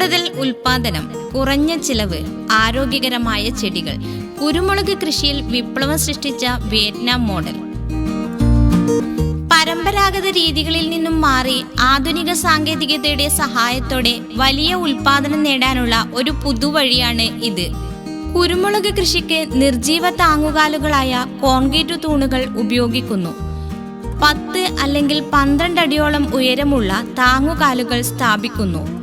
കൂടുതൽ ഉൽപാദനം കുറഞ്ഞ ചിലവ് ആരോഗ്യകരമായ ചെടികൾ. കുരുമുളക് കൃഷിയിൽ വിപ്ലവം സൃഷ്ടിച്ച വിയറ്റ്നാം മോഡൽ. പരമ്പരാഗത രീതികളിൽ നിന്നും മാറി ആധുനിക സാങ്കേതികതയുടെ സഹായത്തോടെ വലിയ ഉൽപാദനം നേടാനുള്ള ഒരു പുതുവഴിയാണ് ഇത്. കുരുമുളക് കൃഷിക്ക് നിർജീവ താങ്ങുകാലുകളായ കോൺക്രീറ്റ് തൂണുകൾ ഉപയോഗിക്കുന്നു. പത്ത് അല്ലെങ്കിൽ പന്ത്രണ്ട് അടിയോളം ഉയരമുള്ള താങ്ങുകാലുകൾ സ്ഥാപിക്കുന്നു.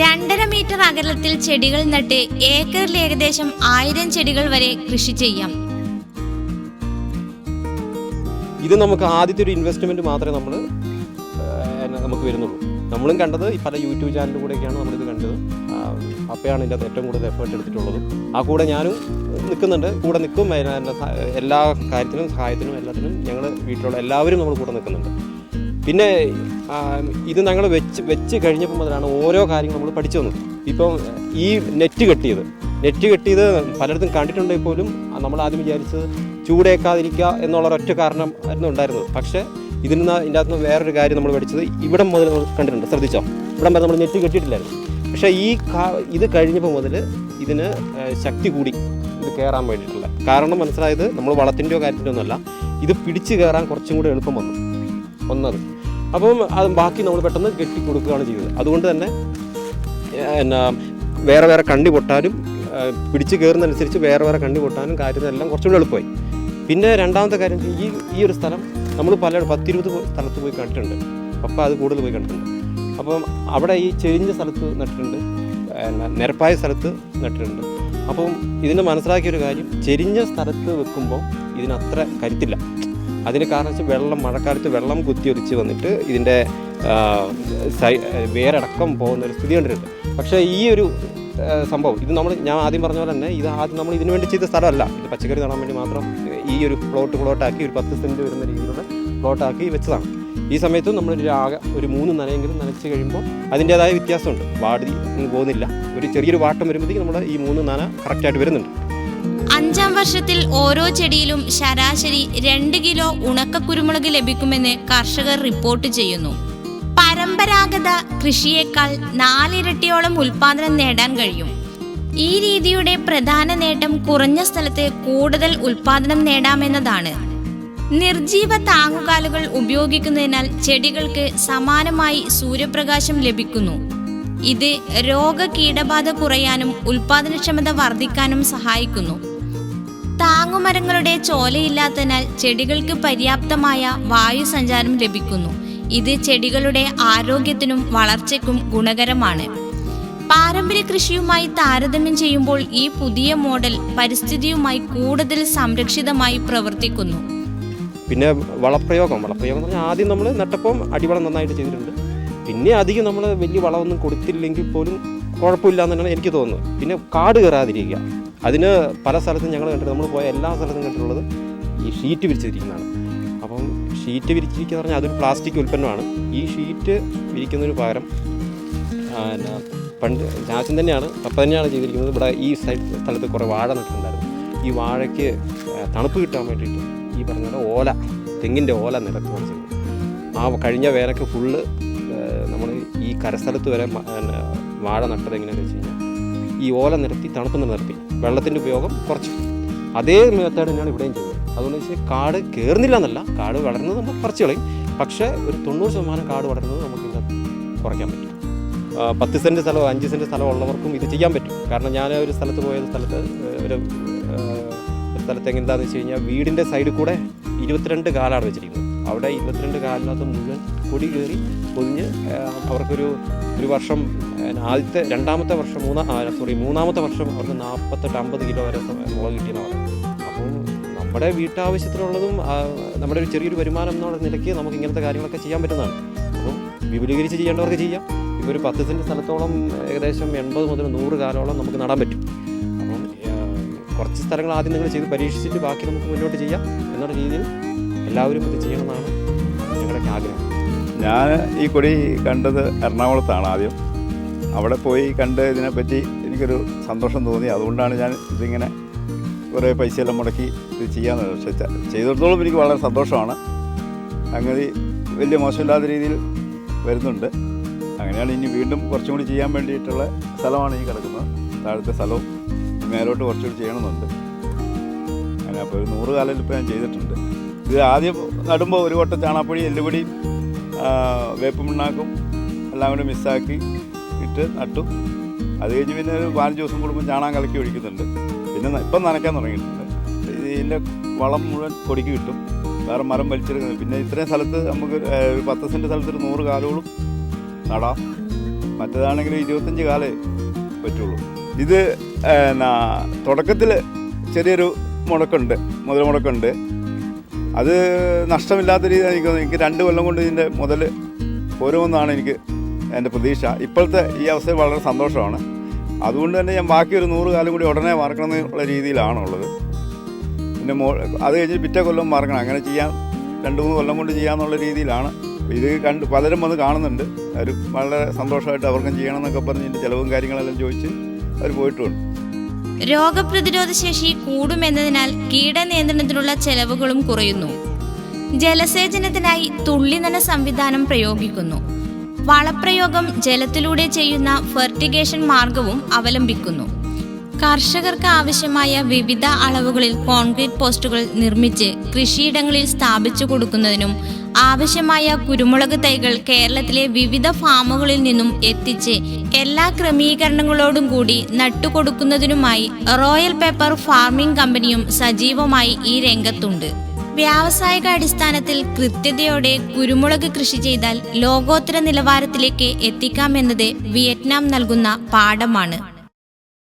രണ്ടര മീറ്റർ അകലത്തിൽ ചെടികൾ നട്ട് ഏക്കറിൽ ഏകദേശം ആയിരം ചെടികൾ വരെ കൃഷി ചെയ്യാം. ഇത് നമുക്ക് ആദ്യത്തെ ഒരു ഇൻവെസ്റ്റ്മെന്റ് മാത്രമേ നമ്മൾ നമുക്ക് വരുന്നുള്ളൂ. നമ്മളും കണ്ടത് പല യൂട്യൂബ് ചാനലിൽ കൂടെയൊക്കെയാണ് നമ്മളിത് കണ്ടത്. അപ്പയാണ് ഇതിന്റെ ഏറ്റവും കൂടുതൽ എഫേർട്ട് എടുത്തിട്ടുള്ളത്. ആ കൂടെ ഞാനും നിൽക്കുന്നുണ്ട്. കൂടെ നിൽക്കും. എല്ലാ കാര്യത്തിനും സഹായത്തിനും എല്ലാത്തിനും ഞങ്ങൾ വീട്ടിലുള്ള എല്ലാവരും നമ്മൾ കൂടെ നിൽക്കുന്നുണ്ട്. പിന്നെ ഇത് ഞങ്ങൾ വെച്ച് വെച്ച് കഴിഞ്ഞപ്പോൾ മുതലാണ് ഓരോ കാര്യങ്ങൾ നമ്മൾ പഠിച്ചു വന്നത്. ഇപ്പം ഈ നെറ്റ് കെട്ടിയത്. നെറ്റ് കെട്ടിയത് പലയിടത്തും കണ്ടിട്ടുണ്ടെങ്കിൽ പോലും നമ്മൾ ആദ്യം വിചാരിച്ചത് ചൂടേക്കാതിരിക്കുക എന്നുള്ള ഒറ്റ കാരണം ആയിരുന്നു ഉണ്ടായിരുന്നത്. പക്ഷേ ഇതിൽ നിന്ന് ഇതിന്റെ അകത്ത് വേറൊരു കാര്യം നമ്മൾ പഠിച്ചത് ഇവിടം മുതൽ നമ്മൾ കണ്ടിട്ടുണ്ട്. ശ്രദ്ധിച്ചോ? ഇവിടം വരെ നമ്മൾ നെറ്റ് കെട്ടിയിട്ടില്ലായിരുന്നു. പക്ഷേ ഈ ഇത് കഴിഞ്ഞപ്പോൾ മുതൽ ഇതിന് ശക്തി കൂടി ഇത് കയറാൻ വേണ്ടിയിട്ടുള്ള. കാരണം മനസ്സിലായത് നമ്മൾ വളത്തിന്റെയോ കാര്യത്തിന്റെയോ ഒന്നുമല്ല ഇത് പിടിച്ച് കയറാൻ കുറച്ചും കൂടി എളുപ്പം വന്നു. ഒന്നത് അപ്പം അത് ബാക്കി നമ്മൾ പെട്ടെന്ന് കെട്ടി കൊടുക്കുകയാണ് ചെയ്യുന്നത്. അതുകൊണ്ട് തന്നെ എന്നാ വേറെ വേറെ കണ്ണി പൊട്ടാനും പിടിച്ച് കയറുന്നതനുസരിച്ച് വേറെ വേറെ കണ്ണി പൊട്ടാനും കാര്യത്തിനെല്ലാം കുറച്ചുകൂടി എളുപ്പമായി. പിന്നെ രണ്ടാമത്തെ കാര്യം ഈ ഈ ഒരു സ്ഥലം നമ്മൾ പല പത്തിരുപത് സ്ഥലത്ത് പോയി കണ്ടിട്ടുണ്ട്. അപ്പം അത് കൂടുതൽ പോയി കണ്ടിട്ടുണ്ട്. അപ്പം അവിടെ ഈ ചെരിഞ്ഞ സ്ഥലത്ത് നട്ടിട്ടുണ്ട് നിരപ്പായ സ്ഥലത്ത് നട്ടിട്ടുണ്ട്. അപ്പം ഇതിന് മനസ്സിലാക്കിയൊരു കാര്യം ചെരിഞ്ഞ സ്ഥലത്ത് വെക്കുമ്പോൾ ഇതിനത്ര കരുത്തില്ല. അതിന് കാരണം വെച്ചാൽ വെള്ളം മഴക്കാലത്ത് വെള്ളം കുത്തിയൊലിച്ച് വന്നിട്ട് ഇതിന്റെ സൈ- വേരടക്കം പോകുന്ന ഒരു സ്ഥിതി കണ്ടിട്ടുണ്ട്. പക്ഷേ ഈ ഒരു സംഭവം ഇത് നമ്മൾ ഞാൻ ആദ്യം പറഞ്ഞ പോലെ തന്നെ ഇത് ആദ്യം നമ്മൾ ഇതിനു വേണ്ടി ചെയ്ത സ്ഥലമല്ല. ഇത് പച്ചക്കറി നടാൻ വേണ്ടി മാത്രം ഈ ഒരു പ്ലോട്ട് പ്ലോട്ടാക്കി ഒരു പത്ത് സെന്റ് വരുന്ന രീതിയിലുള്ള പ്ലോട്ടാക്കി വെച്ചതാണ്. ഈ സമയത്ത് നമ്മൾ ഒരു ആകെ ഒരു മൂന്ന് നനയെങ്കിലും നനച്ച് കഴിയുമ്പോൾ അതിന്റേതായ വ്യത്യാസമുണ്ട്. വാടി പോകുന്നില്ല. ഒരു ചെറിയൊരു വാട്ടം വരുമ്പോഴത്തേക്ക് നമ്മൾ ഈ മൂന്ന് നന കറക്റ്റായിട്ട് വരുന്നുണ്ട്. അഞ്ചാം വർഷത്തിൽ ഓരോ ചെടിയിലും ശരാശരി രണ്ട് കിലോ ഉണക്ക കുരുമുളക് ലഭിക്കുമെന്ന് കർഷകർ റിപ്പോർട്ട് ചെയ്യുന്നു. പരമ്പരാഗത കൃഷിയേക്കാൾ നാലിരട്ടിയോളം ഉൽപാദനം നേടാൻ കഴിയും. ഈ രീതിയുടെ പ്രധാന നേട്ടം കുറഞ്ഞ സ്ഥലത്ത് കൂടുതൽ ഉൽപാദനം നേടാമെന്നതാണ്. നിർജീവ താങ്ങുകാലുകൾ ഉപയോഗിക്കുന്നതിനാൽ ചെടികൾക്ക് സമാനമായി സൂര്യപ്രകാശം ലഭിക്കുന്നു. ഇത് രോഗ കീടബാധ കുറയാനും ഉൽപാദനക്ഷമത വർദ്ധിക്കാനും സഹായിക്കുന്നു. താങ്ങുമരങ്ങളുടെ ചോലയില്ലാത്തതിനാൽ ചെടികൾക്ക് പര്യാപ്തമായ വായു സഞ്ചാരം ലഭിക്കുന്നു. ഇത് ചെടികളുടെ ആരോഗ്യത്തിനും വളർച്ചയ്ക്കും ഗുണകരമാണ്. പാരമ്പര്യ കൃഷിയുമായി താരതമ്യം ചെയ്യുമ്പോൾ ഈ പുതിയ മോഡൽ പരിസ്ഥിതിയുമായി കൂടുതൽ സംരക്ഷിതമായി പ്രവർത്തിക്കുന്നു. പിന്നെ വളപ്രയോഗം. വളപ്രയോഗം എന്ന് പറഞ്ഞാൽ ആദ്യം നമ്മൾ നട്ടപ്പം അടിവളം നന്നായിട്ട് ചെയ്തിട്ടുണ്ട്. പിന്നെ അധികം നമ്മൾ വലിയ വളമൊന്നും കൊടുത്തില്ലെങ്കിൽ പോലും കുഴപ്പമില്ല എന്നാണ് എനിക്ക് തോന്നുന്നത്. പിന്നെ കാട് കയറാതിരിക്കുക. അതിന് പല സ്ഥലത്തും ഞങ്ങൾ കണ്ടിട്ടുണ്ട്. നമ്മൾ പോയ എല്ലാ സ്ഥലത്തും കണ്ടിട്ടുള്ളത് ഈ ഷീറ്റ് വിരിച്ചിരിക്കുന്നതാണ്. അപ്പം ഷീറ്റ് വിരിച്ചിരിക്കുക പറഞ്ഞാൽ അതൊരു പ്ലാസ്റ്റിക് ഉൽപ്പന്നമാണ്. ഈ ഷീറ്റ് വിരിക്കുന്നതിന് പകരം എന്നാ, പണ്ട് ചാച്ചൻ തന്നെയാണ് പപ്പ തന്നെയാണ് ചെയ്തിരിക്കുന്നത്. ഇവിടെ ഈ സൈഡ് സ്ഥലത്ത് കുറേ വാഴ നട്ടിട്ടുണ്ടായിരുന്നു. ഈ വാഴയ്ക്ക് തണുപ്പ് കിട്ടാൻ വേണ്ടിയിട്ട് ഈ പറഞ്ഞ ഓല തെങ്ങിന്റെ ഓല നിരത്തുകയാണ് ചെയ്തത് ആ കഴിഞ്ഞ വേനക്ക് ഫുള്ള് നമ്മൾ ഈ കരസ്ഥലത്ത് വരെ വാഴ നട്ടത് എങ്ങനെയാണെന്ന് വെച്ച് കഴിഞ്ഞാൽ ഈ ഓല നിരത്തി തണുപ്പ് നിലനിർത്തി. വെള്ളത്തിന്റെ ഉപയോഗം കുറച്ചു. അതേ മെത്തേഡ് തന്നെയാണ് ഇവിടെയും ചെയ്തത് അതുകൊണ്ട് വെച്ചാൽ കാട് കയറുന്നില്ല എന്നല്ല കാട് വളരുന്നത് നമ്മൾ കുറച്ച് കളയും. പക്ഷേ ഒരു തൊണ്ണൂറ് ശതമാനം കാട് വളരുന്നത് നമുക്ക് കുറയ്ക്കാൻ പറ്റും. പത്ത് സെന്റ് സ്ഥലമോ അഞ്ച് സെന്റ് സ്ഥലം ഉള്ളവർക്കും ഇത് ചെയ്യാൻ പറ്റും. കാരണം ഞാൻ ഒരു സ്ഥലത്ത് പോയ സ്ഥലത്ത് ഒരു സ്ഥലത്ത് എങ്ങനെന്താണെന്ന് വെച്ച് കഴിഞ്ഞാൽ വീടിന്റെ സൈഡിൽ കൂടെ ഇരുപത്തിരണ്ട് കാലാണ് വെച്ചിരിക്കുന്നത്. അവിടെ ഇരുപത്തിരണ്ട് കാലിനകത്ത് മുഴുവൻ കൊടി കയറി പൊതിഞ്ഞ് അവർക്കൊരു ഒരു വർഷം ആദ്യത്തെ രണ്ടാമത്തെ വർഷം മൂന്നാം സോറി മൂന്നാമത്തെ വർഷം അവർക്ക് നാൽപ്പത്തെട്ട് അമ്പത് കിലോ വരെ മുളക് കിട്ടിയതാണ് അപ്പോൾ അപ്പം നമ്മുടെ വീട്ടാവശ്യത്തിനുള്ളതും നമ്മുടെ ഒരു ചെറിയൊരു വരുമാനം എന്നുള്ള നിലയ്ക്ക് നമുക്ക് ഇങ്ങനത്തെ കാര്യങ്ങളൊക്കെ ചെയ്യാൻ പറ്റുന്നതാണ്. അപ്പം വിപുലീകരിച്ച് ചെയ്യേണ്ടവർക്ക് ചെയ്യാം. ഇപ്പോൾ ഒരു പത്ത് സെന്റ് സ്ഥലത്തോളം ഏകദേശം എൺപത് മുതൽ നൂറ് കാലോളം നമുക്ക് നടാൻ പറ്റും. അപ്പം കുറച്ച് സ്ഥലങ്ങൾ ആദ്യം നിങ്ങൾ ചെയ്ത് പരീക്ഷിച്ചിട്ട് ബാക്കി നമുക്ക് മുന്നോട്ട് ചെയ്യാം. എന്നുള്ള രീതിയിൽ എല്ലാവരും ഇത് ചെയ്യണമെന്നാണ് ഞങ്ങളുടെയൊക്കെ ആഗ്രഹം. ഞാൻ ഈ കൊടി കണ്ടത് എറണാകുളത്താണ് ആദ്യം. അവിടെ പോയി കണ്ട് ഇതിനെപ്പറ്റി എനിക്കൊരു സന്തോഷം തോന്നി. അതുകൊണ്ടാണ് ഞാൻ ഇതിങ്ങനെ കുറേ പൈസയെല്ലാം മുടക്കി ഇത് ചെയ്യാന്ന് പക്ഷേ ചെയ്തിടത്തോളം എനിക്ക് വളരെ സന്തോഷമാണ്. അങ്ങനെ വലിയ മോശമില്ലാത്ത രീതിയിൽ വരുന്നുണ്ട്. അങ്ങനെയാണ് ഇനി വീണ്ടും കുറച്ചും കൂടി ചെയ്യാൻ വേണ്ടിയിട്ടുള്ള സ്ഥലമാണ് ഈ കിടക്കുന്നത്. താഴത്തെ സ്ഥലവും മേലോട്ട് കുറച്ചുകൂടി ചെയ്യണമെന്നുണ്ട്. അങ്ങനെ അപ്പോൾ ഒരു നൂറ് കാലിൽ ഇപ്പോൾ ഞാൻ ചെയ്തിട്ടുണ്ട്. ഇത് ആദ്യം നടുമ്പോൾ ഒരു വട്ടം ചാണാപ്പൊടി എല്ലുപൊടിയും ആ, വേപ്പ് എല്ലാം കൂടി മിസ്സാക്കി ഇട്ട് നട്ടു. അത് കഴിഞ്ഞ് പിന്നെ ഒരു പതിനഞ്ച് ദിവസം കൂടുമ്പോൾ ചാണകം കലക്കി ഒഴിക്കുന്നുണ്ട്. പിന്നെ ഇപ്പം നനയ്ക്കാൻ തുടങ്ങിയിട്ടുണ്ട്. ഇതിന്റെ വളം മുഴുവൻ പൊടിക്ക് കിട്ടും. വേറെ മരം വലിച്ചെടുക്കുന്നത്. പിന്നെ ഇത്രയും സ്ഥലത്ത് നമുക്ക് ഒരു പത്ത് സെന്റ് സ്ഥലത്ത് ഒരു നൂറ് കാലുകളും നടാം. മറ്റേതാണെങ്കിൽ ഇരുപത്തഞ്ച് കാലേ പറ്റുള്ളൂ. ഇത് എന്നാ തുടക്കത്തിൽ ചെറിയൊരു മുടക്കുണ്ട്. മുതൽ മുടക്കുണ്ട്. അത് നഷ്ടമില്ലാത്ത രീതിയിൽ എനിക്ക്. എനിക്ക് രണ്ട് കൊല്ലം കൊണ്ട് ഇതിന്റെ മുതൽ പോരുമെന്നാണ് എനിക്ക് എന്റെ പ്രതീക്ഷ. ഇപ്പോഴത്തെ ഈ അവസ്ഥയിൽ വളരെ സന്തോഷമാണ്. അതുകൊണ്ട് തന്നെ ഞാൻ ബാക്കി ഒരു നൂറ് കാലം കൂടി ഉടനെ മാർക്കണം എന്നുള്ള രീതിയിലാണുള്ളത്. പിന്നെ മോ അത് കഴിഞ്ഞ് പിറ്റേ കൊല്ലം മാർക്കണം അങ്ങനെ ചെയ്യാൻ രണ്ട് മൂന്ന് കൊല്ലം കൊണ്ട് ചെയ്യാമെന്നുള്ള രീതിയിലാണ്. ഇത് കണ്ട് പലരും വന്ന് കാണുന്നുണ്ട്. അവർ വളരെ സന്തോഷമായിട്ട് അവർക്കും ചെയ്യണം എന്നൊക്കെ പറഞ്ഞ് ചിലവും കാര്യങ്ങളെല്ലാം ചോദിച്ച് അവർ പോയിട്ടുണ്ട്. രോഗപ്രതിരോധ ശേഷി കൂടുമെന്നതിനാൽ കീടനിയന്ത്രണത്തിനുള്ള ചെലവുകളും കുറയുന്നു. ജലസേചനത്തിനായി തുള്ളിനന സംവിധാനം പ്രയോഗിക്കുന്നു. വളപ്രയോഗം ജലത്തിലൂടെ ചെയ്യുന്ന ഫെർട്ടിഗേഷൻ മാർഗവും അവലംബിക്കുന്നു. കർഷകർക്ക് ആവശ്യമായ വിവിധ അളവുകളിൽ കോൺക്രീറ്റ് പോസ്റ്റുകൾ നിർമ്മിച്ച് കൃഷിയിടങ്ങളിൽ സ്ഥാപിച്ചു കൊടുക്കുന്നതിനും ആവശ്യമായ കുരുമുളക് തൈകൾ കേരളത്തിലെ വിവിധ ഫാമുകളിൽ നിന്നും എത്തിച്ച് എല്ലാ ക്രമീകരണങ്ങളോടും കൂടി നട്ടുകൊടുക്കുന്നതിനുമായി റോയൽ പേപ്പർ ഫാർമിംഗ് കമ്പനിയും സജീവമായി ഈ രംഗത്തുണ്ട്. വ്യാവസായിക അടിസ്ഥാനത്തിൽ കൃത്യതയോടെ കുരുമുളക് കൃഷി ചെയ്താൽ ലോകോത്തര നിലവാരത്തിലേക്ക് എത്തിക്കാമെന്നത് വിയറ്റ്നാം നൽകുന്ന പാഠമാണ്.